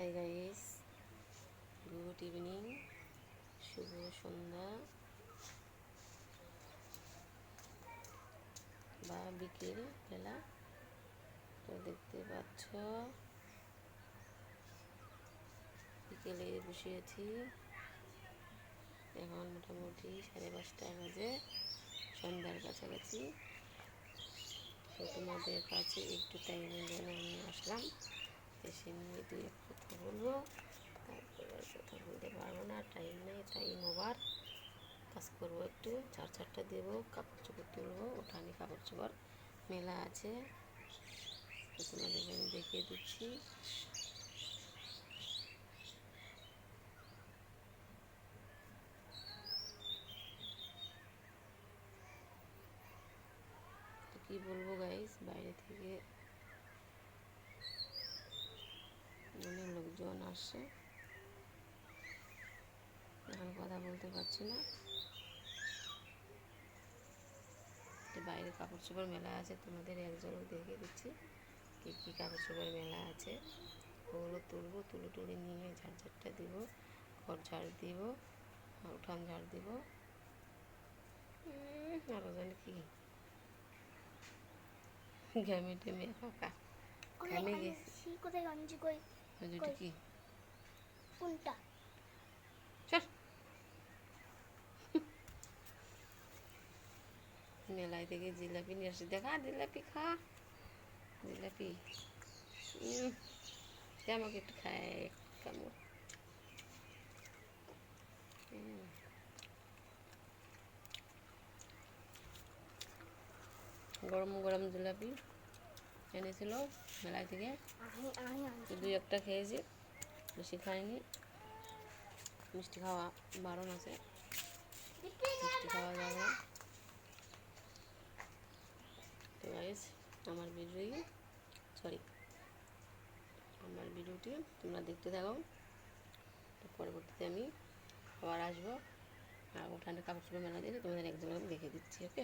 High guys good evening শুভ সন্ধ্যা. বা বিকেল বেলা। তো দেখতে পাচ্ছ, বিকেলে বসিয়েছি এখন মোটামুটি সাড়ে পাঁচটা বাজে, সন্ধ্যার কাছাকাছি। তো তোমাদের কাছে একটু টাইমের জন্য আমি আসলাম। এসে নিয়ে দুই এক কথা বলব তারপরে কথা বলতে পারব না টাইম নেই টাইম ওভার কাজ করব একটু ঝাড় ঝাড়টা দেবো কাপড় চোপড় তুলবো, ওঠানে কাপড় চোপড় মেলা আছে। তোমাদের আমি দেখিয়ে দিচ্ছি। কী বলব গাইস বাইরে থেকে আসছে এখন কথা বলতে পারছি না। বাইরে কাপড় চোপড় মেলা আছে তোমাদের এক ঝলক দেখে দিচ্ছি কী কী কাপড় চোপড় মেলা আছে। ওগুলো তুলবো তুলে টুলে নিয়ে ঝাড় ঝাড়টা দিব ঘর ঝাড় দিব উঠান ঝাড় দিব। উম, আরও জানি কি। ঘামে টেমে ফাঁকা ঘামে গেছি। কোথায় কি? কোনটা? মেলায় থেকে জিলাপি নিয়ে আসি। দেখা জিলাপি খা। জিলাপি। আমাকে একটু খায় কামড়। গরম গরম জিলাপি এনেছিল মেলায় থেকে। দুই একটা খেয়েছি। বেশি খাইনি। মিষ্টি খাওয়া বারণ আছে। মিষ্টি খাওয়া যাবে। তো গাইস আমার ভিডিওই সরি আমার ভিডিওটি তোমরা দেখতে থাকো। পরবর্তীতে আমি আবার আসব। আর ওখানে কাপড় চোপড় মেলা দিলে তোমাদের একদম দেখে দিচ্ছি ওকে